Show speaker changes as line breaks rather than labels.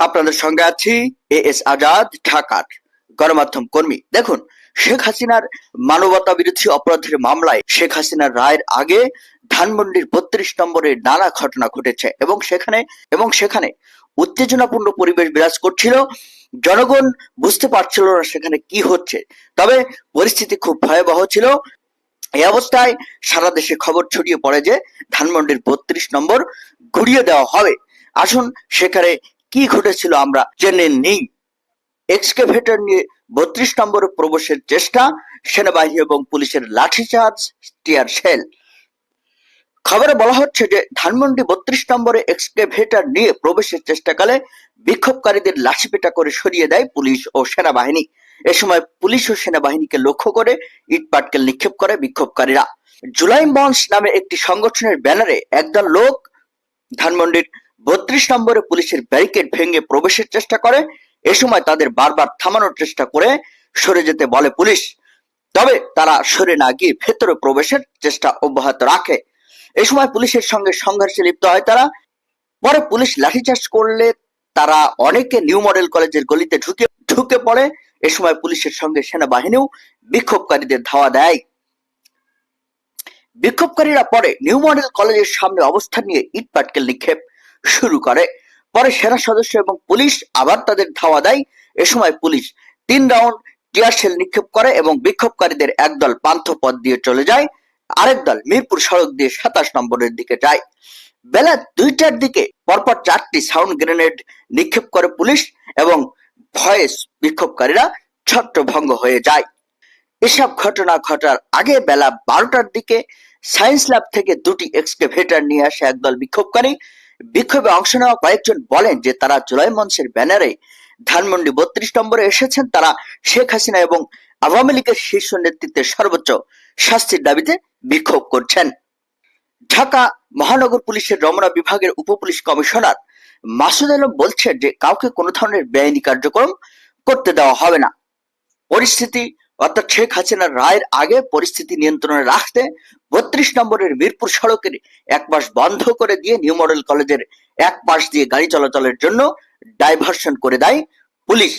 আপনাদের সঙ্গে আছি, এ এস আজাদ, ঢাকার গণমাধ্যম কর্মী। দেখুন, শেখ হাসিনার মানবতা বিরোধী অপরাধের মামলায় শেখ হাসিনার রায়ের আগে ধানমন্ডির বত্রিশ নম্বরে নানা ঘটনা ঘটেছে এবং সেখানে এবং সেখানে উত্তেজনাপূর্ণ পরিবেশ বিরাজ করছিল। জনগণ বুঝতে পারছিল না সেখানে কি হচ্ছে, তবে পরিস্থিতি খুব ভয়াবহ ছিল। এই অবস্থায় সারা দেশে খবর ছড়িয়ে পড়ে যে ধানমন্ডির বত্রিশ নম্বর ঘুরিয়ে দেওয়া হবে। আসুন সেখানে কি ঘটেছিল আমরা জেনে নিই। এক্সকেভেটর নিয়ে বত্রিশ নম্বরে প্রবেশের চেষ্টা, সেনাবাহিনী এবং পুলিশের লাঠিচার্জ টিয়ার শেল খবরে বলা হচ্ছে যে, ধানমন্ডি বত্রিশ নম্বরে এক্সকেভেটর নিয়ে প্রবেশের চেষ্টাকালে বিক্ষোভকারীদের লাঠিপেটা করে সরিয়ে দেয় পুলিশ ও সেনাবাহিনী। এ সময় পুলিশ ও সেনাবাহিনীকে লক্ষ্য করে ইট পাটকেল নিক্ষেপ করে বিক্ষোভকারীরা। জুলাই মঞ্চ নামে একটি সংগঠনের ব্যানারে একদল লোক ধানমন্ডির বত্রিশ নম্বরে পুলিশের ব্যারিকেড ভেঙে প্রবেশের চেষ্টা করে। এ সময় তাদের বারবার থামানোর চেষ্টা করে সরে যেতে বলে পুলিশ। তবে তারা সরে না গিয়ে ভেতরে প্রবেশের চেষ্টা অব্যাহত রাখে। এ সময় পুলিশের সঙ্গে সংঘর্ষে লিপ্ত হয় তারা। পরে পুলিশ লাঠিচার্জ করলে তারা অনেকে নিউ মডেল কলেজের গলিতে ঢুকে ঢুকে পড়ে। এ সময় পুলিশের সঙ্গে সেনাবাহিনীও বিক্ষোভকারীদের ধাওয়া দেয়। বিক্ষোভকারীরা পরে নিউ মডেল কলেজের সামনে অবস্থান নিয়ে ইট পাটকেল নিক্ষেপ শুরু করে। পরে সেনা সদস্য এবং পুলিশ আবার তাদের ধাওয়া দেয়। এ সময় পুলিশ তিন রাউন্ড টিয়ার শেল নিক্ষেপ করে এবং বিক্ষোভকারীদের একদল পান্থ পথ দিয়ে চলে যায়। আরেক দল মিরপুর সড়ক দিয়ে সাতাশ নম্বরের দিকে যায়। বেলা দুইটার দিকে পরপর চারটি সাউন্ড গ্রেনেড নিক্ষেপ করে পুলিশ এবং ভয়েস বিক্ষোভকারীরা ছত্রভঙ্গ হয়ে যায়। এসব ঘটনা ঘটার আগে বেলা বারোটার দিকে সায়েন্স ল্যাব থেকে দুটি এক্সকেভেটার নিয়ে আসে একদল বিক্ষোভকারী। বিক্ষোভে অংশ নেওয়া কয়েকজন বলেন যে তারা জুলাই মঞ্চের ব্যানারে ধানমন্ডি বত্রিশ নম্বরে এসেছেন। তারা শেখ হাসিনা এবং আওয়ামী লীগের শীর্ষ নেতৃত্বের সর্বোচ্চ শাস্তির দাবিতে বিক্ষোভ করছেন। ঢাকা মহানগর পুলিশের রমনা বিভাগের উপপুলিশ কমিশনার মাসুদ আলম বলছেন যে কাউকে কোনো ধরনের বেআইনি কার্যক্রম করতে দেওয়া হবে না। পরিস্থিতি অর্থাৎ শেখ হাসিনার রায়ের আগে পরিস্থিতি নিয়ন্ত্রণে রাখতে বত্রিশ নম্বরের মিরপুর সড়কের এক পাশ বন্ধ করে দিয়ে নিউ মডেল কলেজের এক পাশ দিয়ে গাড়ি চলাচলের জন্য ডাইভারশন করে দেয় পুলিশ।